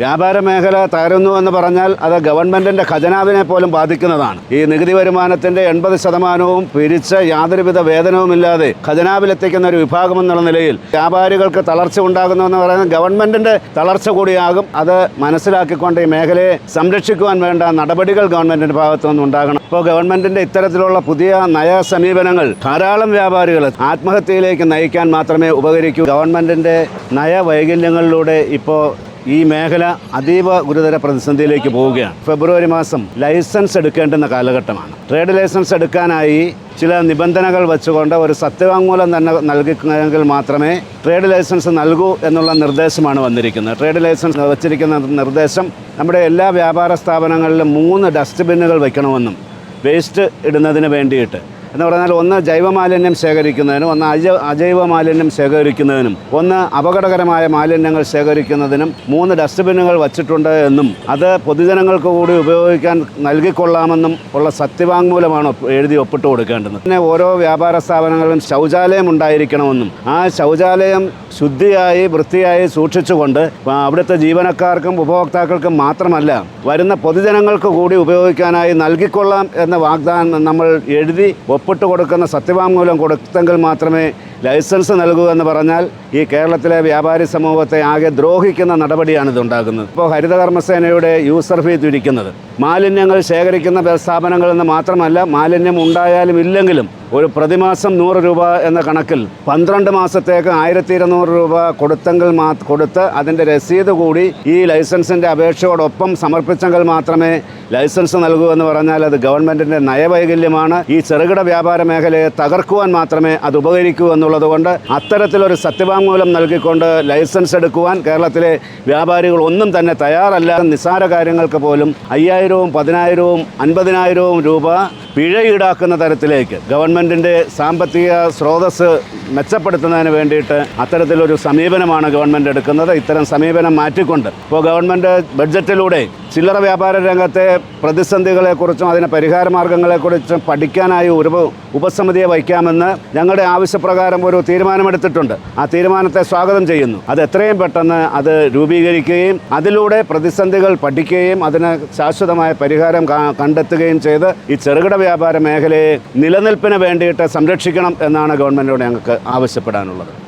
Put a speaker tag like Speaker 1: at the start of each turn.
Speaker 1: വ്യാപാര മേഖല തകരുന്നു എന്ന് പറഞ്ഞാൽ അത് ഗവൺമെന്റിന്റെ ഖജനാവിനെ പോലും ബാധിക്കുന്നതാണ്. ഈ നികുതി വരുമാനത്തിന്റെ എൺപത് ശതമാനവും പിരിച്ച് യാതൊരുവിധ വേതനവുമില്ലാതെ ഖജനാവിലെത്തിക്കുന്ന ഒരു വിഭാഗം എന്നുള്ള നിലയിൽ വ്യാപാരികൾക്ക് തളർച്ച ഉണ്ടാകുന്നു എന്ന് പറയുന്നത് ഗവൺമെന്റിന്റെ തളർച്ച കൂടിയാകും. അത് മനസ്സിലാക്കിക്കൊണ്ട് ഈ മേഖലയെ സംരക്ഷിക്കുവാൻ വേണ്ട നടപടികൾ ഗവൺമെന്റിന്റെ ഭാഗത്തു നിന്ന് ഉണ്ടാകണം ഇപ്പോൾ ഗവൺമെന്റിന്റെ ഇത്തരത്തിലുള്ള പുതിയ നയ സമീപനങ്ങൾ ധാരാളം വ്യാപാരികൾ ആത്മഹത്യയിലേക്ക് നയിക്കാൻ മാത്രമേ ഉപകരിക്കൂ. ഗവൺമെന്റിന്റെ നയവൈകല്യങ്ങളിലൂടെ ഇപ്പോൾ ഈ മേഖല അതീവ ഗുരുതര പ്രതിസന്ധിയിലേക്ക് പോവുകയാണ്. ഫെബ്രുവരി മാസം ലൈസൻസ് എടുക്കേണ്ടുന്ന കാലഘട്ടമാണ്. ട്രേഡ് ലൈസൻസ് എടുക്കാനായി ചില നിബന്ധനകൾ വെച്ചുകൊണ്ട് ഒരു സത്യവാങ്മൂലം തന്നെ നൽകിക്കുന്നതെങ്കിൽ മാത്രമേ ട്രേഡ് ലൈസൻസ് നൽകൂ എന്നുള്ള നിർദ്ദേശമാണ് വന്നിരിക്കുന്നത്. ട്രേഡ് ലൈസൻസ് വച്ചിരിക്കുന്ന നിർദ്ദേശം നമ്മുടെ എല്ലാ വ്യാപാര സ്ഥാപനങ്ങളിലും മൂന്ന് ഡസ്റ്റ്ബിന്നുകൾ വയ്ക്കണമെന്നും വേസ്റ്റ് ഇടുന്നതിന് വേണ്ടിയിട്ട്. എന്ന് പറഞ്ഞാൽ ഒന്ന് ജൈവമാലിന്യം ശേഖരിക്കുന്നതിനും ഒന്ന് അജ അജൈവ മാലിന്യം ശേഖരിക്കുന്നതിനും ഒന്ന് അപകടകരമായ മാലിന്യങ്ങൾ ശേഖരിക്കുന്നതിനും മൂന്ന് ഡസ്റ്റ്ബിന്നുകൾ വച്ചിട്ടുണ്ട് എന്നും അത് പൊതുജനങ്ങൾക്ക് കൂടി ഉപയോഗിക്കാൻ നൽകിക്കൊള്ളാമെന്നും ഉള്ള സത്യവാങ്മൂലമാണ് എഴുതി ഒപ്പിട്ട് കൊടുക്കേണ്ടത്. പിന്നെ ഓരോ വ്യാപാര സ്ഥാപനങ്ങളിലും ശൗചാലയം ഉണ്ടായിരിക്കണമെന്നും ആ ശൗചാലയം ശുദ്ധിയായി വൃത്തിയായി സൂക്ഷിച്ചുകൊണ്ട് അവിടുത്തെ ജീവനക്കാർക്കും ഉപഭോക്താക്കൾക്കും മാത്രമല്ല വരുന്ന പൊതുജനങ്ങൾക്ക് കൂടി ഉപയോഗിക്കാനായി നൽകിക്കൊള്ളാം എന്ന വാഗ്ദാനം നമ്മൾ എഴുതി ഒപ്പിട്ട് കൊടുക്കുന്ന സത്യവാങ്മൂലം കൊടുത്തെങ്കിൽ മാത്രമേ ലൈസൻസ് നൽകുക എന്ന് പറഞ്ഞാൽ ഈ കേരളത്തിലെ വ്യാപാരി സമൂഹത്തെ ആകെ ദ്രോഹിക്കുന്ന നടപടിയാണ് ഇതുണ്ടാകുന്നത് ഇപ്പോൾ ഹരിതകർമ്മസേനയുടെ യൂസർ ഫീ തിരിക്കുന്നത്. മാലിന്യങ്ങൾ ശേഖരിക്കുന്ന സ്ഥാപനങ്ങളിൽ നിന്ന് മാത്രമല്ല മാലിന്യം ഉണ്ടായാലും ഇല്ലെങ്കിലും ഒരു പ്രതിമാസം നൂറ് രൂപ എന്ന കണക്കിൽ പന്ത്രണ്ട് മാസത്തേക്ക് ആയിരത്തി ഇരുന്നൂറ് രൂപ കൊടുത്തെങ്കിൽ മാ കൊടുത്ത് അതിന്റെ രസീത് കൂടി ഈ ലൈസൻസിന്റെ അപേക്ഷയോടൊപ്പം സമർപ്പിച്ചെങ്കിൽ മാത്രമേ ലൈസൻസ് നൽകൂ എന്ന് പറഞ്ഞാൽ അത് ഗവൺമെന്റിന്റെ നയവൈകല്യമാണ്. ഈ ചെറുകിട വ്യാപാര മേഖലയെ തകർക്കുവാൻ മാത്രമേ അത് ഉപകരിക്കൂ എന്നുള്ളത് കൊണ്ട് അത്തരത്തിലൊരു സത്യവാങ്മൂലം നൽകിക്കൊണ്ട് ലൈസൻസ് എടുക്കുവാൻ കേരളത്തിലെ വ്യാപാരികൾ ഒന്നും തന്നെ തയ്യാറല്ല. നിസ്സാര കാര്യങ്ങൾക്ക് പോലും അയ്യായിരവും പതിനായിരവും അൻപതിനായിരവും രൂപ പിഴ ഈടാക്കുന്ന തരത്തിലേക്ക് ഗവൺമെന്റിന്റെ സാമ്പത്തിക സ്രോതസ് മെച്ചപ്പെടുത്തുന്നതിന് വേണ്ടിയിട്ട് അത്തരത്തിലൊരു സമീപനമാണ് ഗവൺമെന്റ് എടുക്കുന്നത്. ഇത്തരം സമീപനം മാറ്റിക്കൊണ്ട് ഇപ്പോൾ ഗവൺമെന്റ് ബഡ്ജറ്റിലൂടെ ചില്ലറ വ്യാപാര രംഗത്തെ പ്രതിസന്ധികളെക്കുറിച്ചും അതിന് പരിഹാര മാർഗങ്ങളെക്കുറിച്ചും പഠിക്കാനായി ഒരു ഉപസമിതിയെ വയ്ക്കാമെന്ന് ഞങ്ങളുടെ ആവശ്യപ്രകാരം ഒരു തീരുമാനമെടുത്തിട്ടുണ്ട്. ആ തീരുമാനത്തെ സ്വാഗതം ചെയ്യുന്നു. അത് എത്രയും പെട്ടെന്ന് അത് രൂപീകരിക്കുകയും അതിലൂടെ പ്രതിസന്ധികൾ പഠിക്കുകയും അതിന് ശാശ്വതമായ പരിഹാരം കണ്ടെത്തുകയും ചെയ്ത് ഈ ചെറുകിട വ്യാപാര മേഖലയെ നിലനിൽപ്പിന് വേണ്ടിയിട്ട് സംരക്ഷിക്കണം എന്നാണ് ഗവൺമെന്റിനോട് ഞങ്ങൾക്ക് ആവശ്യപ്പെടാനുള്ളത്.